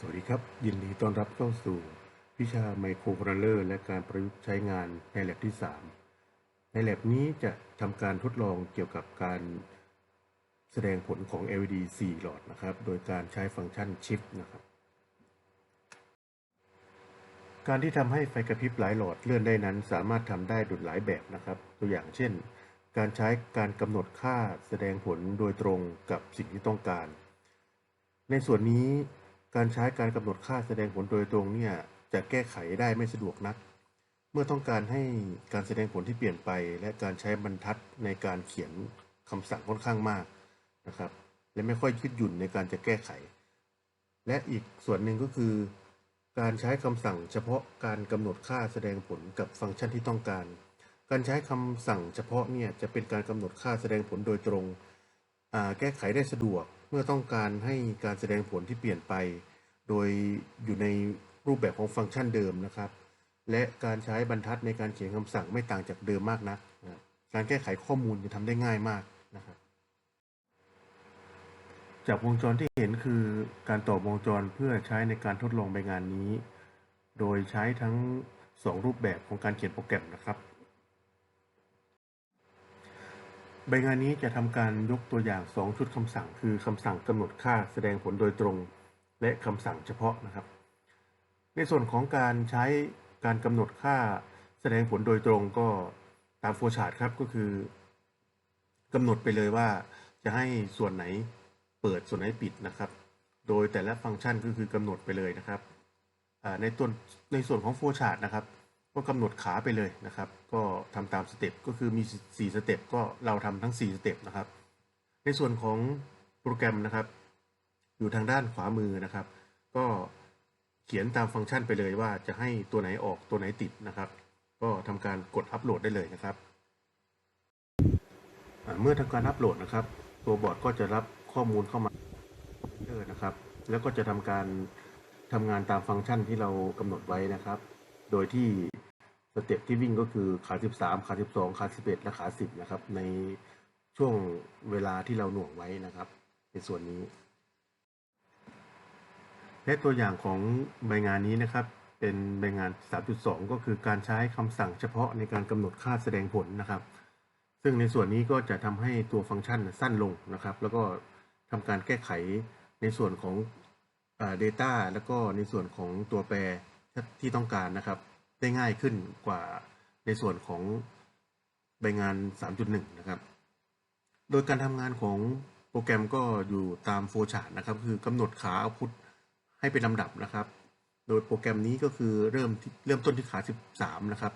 สวัสดีครับ ยินดีต้อนรับเข้าสู่วิชาไมโครโครเลอร์และการประยุกต์ใช้งานในแลบที่ 3 ในแลบนี้จะทำการทดลองเกี่ยวกับการแสดงผลของ LED 4 หลอดนะครับ โดยการใช้ฟังก์ชัน Shift นะครับ การที่ทำให้ไฟกระพริบหลายหลอดเลื่อนได้นั้น สามารถทำได้โดหลายแบบนะครับ ตัวอย่างเช่น การใช้การกำหนดค่าแสดงผลโดยตรงกับสิ่งที่ต้องการ ในส่วนนี้ การใช้การกำหนดค่าแสดงผลโดยตรงเนี่ยจะแก้ไขได้ไม่สะดวกนัก เมื่อต้องการให้การแสดงผลที่เปลี่ยนไป และการใช้บรรทัดในการเขียนคำสั่งค่อนข้างมากนะครับ และไม่ค่อยยืดหยุ่นในการจะแก้ไข และอีกส่วนหนึ่งก็คือ การใช้คำสั่งเฉพาะการกำหนดค่าแสดงผลกับฟังก์ชันที่ต้องการ การใช้คำสั่งเฉพาะเนี่ยจะเป็นการกำหนดค่าแสดงผลโดยตรงแก้ไขได้สะดวก เมื่อต้องการให้การแสดงผลที่เปลี่ยนไป โดยอยู่ในรูปแบบของฟังก์ชันเดิมนะครับ และการใช้บรรทัดในการเขียนคำสั่งไม่ต่างจากเดิมมากนักนะครับการแก้ไขข้อมูลจะทำได้ง่ายมากนะครับจากวงจรที่เห็นคือการต่อวงจรเพื่อใช้ในการทดลองใบงานนี้ โดยใช้ทั้ง 2 รูปแบบของการเขียนโปรแกรมนะครับ ใบงานนี้จะทำการยกตัวอย่าง 2 ชุดคำสั่ง คือคำสั่งกำหนดค่าแสดงผลโดยตรง และคำสั่งเฉพาะนะครับ ในส่วนของการใช้การกำหนดค่าแสดงผลโดยตรงก็ตามโฟร์ชาร์ตครับก็คือกำหนดไปเลยว่าจะให้ส่วนไหนเปิดส่วนไหนปิดนะครับ โดยแต่ละฟังก์ชันก็คือกำหนดไปเลยนะครับในตัวในส่วนของโฟร์ชาร์ตนะครับ ก็กำหนดขาไปเลยนะครับ ก็ทำตามสเต็ปก็คือมี 4 สเต็ปก็เราทำทั้ง 4 สเต็ปนะครับ ในส่วนของโปรแกรมนะครับ อยู่ทางด้านขวามือนะครับ ก็เขียนตามฟังก์ชันไปเลยว่าจะให้ตัวไหนออกตัวไหนติดนะครับ ก็ทำการกดอัปโหลดได้เลยนะครับ เมื่อทำการอัปโหลดนะครับ ตัวบอร์ดก็จะรับข้อมูลเข้ามาเรื่อนะครับ แล้วก็จะทำการทำงานตามฟังก์ชันที่เรากำหนดไว้นะครับ โดยที่ สเต็ปที่วิ่งก็คือขา 13 ขา 12 ขา 11 และขา 10 นะครับ ในช่วงเวลาที่เราหน่วงไว้นะครับ ในส่วนนี้ และตัวอย่างของใบงานนี้นะครับ เป็นใบงาน 3.2 ก็คือการใช้คำสั่งเฉพาะในการกำหนดค่าแสดงผลนะครับ ซึ่งในส่วนนี้ก็จะทำให้ตัวฟังก์ชันสั้นลงนะครับ แล้วก็ทำการแก้ไขในส่วนของ data แล้วก็ในส่วนของตัวแปรที่ต้องการนะครับ ได้ง่ายขึ้นกว่าในส่วนของใบงาน 3.1 นะครับ โดยการทำงานของโปรแกรมก็อยู่ตามโฟร์ชาร์ตนะครับ คือกำหนดขาเอาพุทให้เป็นลำดับนะครับ โดยโปรแกรมนี้ก็คือเริ่มเริ่มต้นที่ขา 13 นะครับ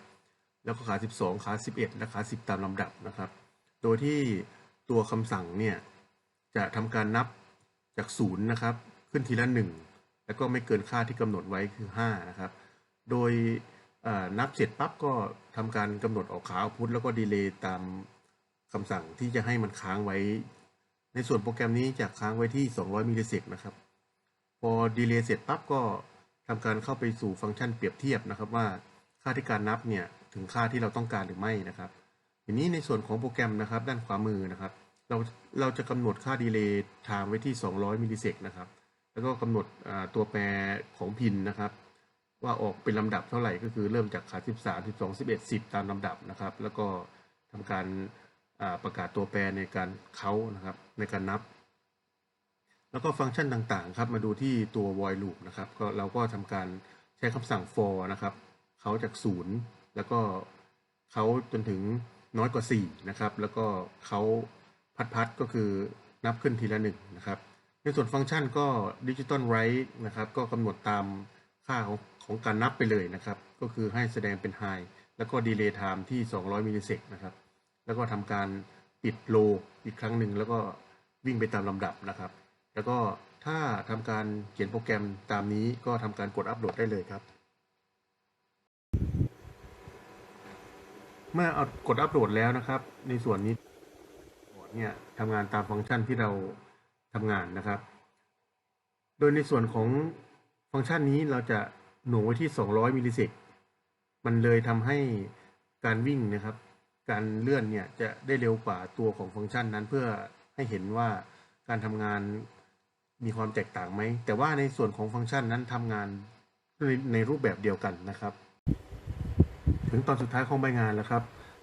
แล้วก็ขา 12 ขา 11 และขา 10 ตามลำดับนะครับ โดยที่ตัวคำสั่งเนี่ยจะทำการนับจากศูนย์นะครับ ขึ้นทีละ 1 แล้วก็ไม่เกินค่าที่กำหนดไว้คือ 5 นะครับ โดย นับเสร็จปั๊บก็ทำการกำหนดออกขาเอาพุทแล้วก็ดีเลย์ตามคำสั่งที่จะให้มันค้างไว้ ในส่วนโปรแกรมนี้จะค้างไว้ที่ 200 มิลลิเซกนะครับ พอดีเลย์เสร็จปั๊บก็ทำการเข้าไปสู่ฟังก์ชันเปรียบเทียบนะครับว่าค่าที่การนับเนี่ยถึงค่าที่เราต้องการหรือไม่นะครับทีนี้ในส่วนของโปรแกรมนะครับด้านขวามือนะครับเราเราจะกำหนดค่าดีเลย์ไทม์ไว้ที่ 200 มิลลิเซกนะครับ แล้วก็กำหนดตัวแปรของพินนะครับ ว่าออกเป็นลำดับเท่าไหร่ก็คือเริ่มจากขา13 12 11 10ตามลำดับนะครับ แล้วก็ทำการประกาศตัวแปรในการเขานะครับในการนับ แล้วก็ฟังก์ชันต่างๆครับมาดูที่ตัว void loop นะครับก็เราก็ทำการใช้คำสั่ง for นะครับเขาจาก0แล้วก็เขาจนถึงน้อยกว่า4นะครับแล้วก็เขาพัดพัดๆก็คือนับขึ้นทีละ1นะครับในส่วนฟังก์ชันก็ digital write นะครับก็กำหนดตามค่าของ ของการนับไปเลยนะครับ ก็คือให้แสดงเป็น high แล้วก็ delay time ที่ 200 มิลลิเซกนะครับ แล้วก็ทำการปิดโลอีกครั้งหนึ่งแล้วก็วิ่งไปตามลำดับนะครับ แล้วก็ถ้าทำการเขียนโปรแกรมตามนี้ก็ทำการกดอัปโหลดได้เลยครับ เมื่อเอากดอัปโหลดแล้วนะครับ ในส่วนนี้เนี่ยทำงานตามฟังก์ชันที่เราทำงานนะครับ โดยในส่วนของฟังก์ชันนี้เราจะ หน่วงไว้ที่ 200 มิลลิเซกมันเลยทำให้การวิ่งนะครับ การเลื่อนเนี่ยจะได้เร็วกว่าตัวของฟังก์ชันนั้นเพื่อให้เห็นว่าการทำงานมีความแตกต่างไหม แต่ว่าในส่วนของฟังก์ชันนั้นทำงานในในรูปแบบเดียวกันนะครับ ถึงตอนสุดท้ายของใบงานแล้วครับ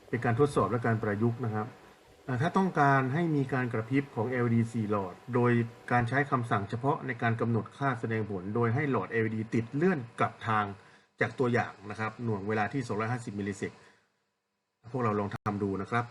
เป็นการทดสอบและการประยุกต์นะครับ ถ้าต้องการให้มีการกระพริบของ LED 4 หลอด โดยการใช้คำสั่งเฉพาะในการกำหนดค่าแสดงผล โดยให้หลอด LED ติดเลื่อนกลับทางจากตัวอย่างนะครับ หน่วงเวลาที่ 250 มิลลิเซกพวกเราลองทำดูนะครับ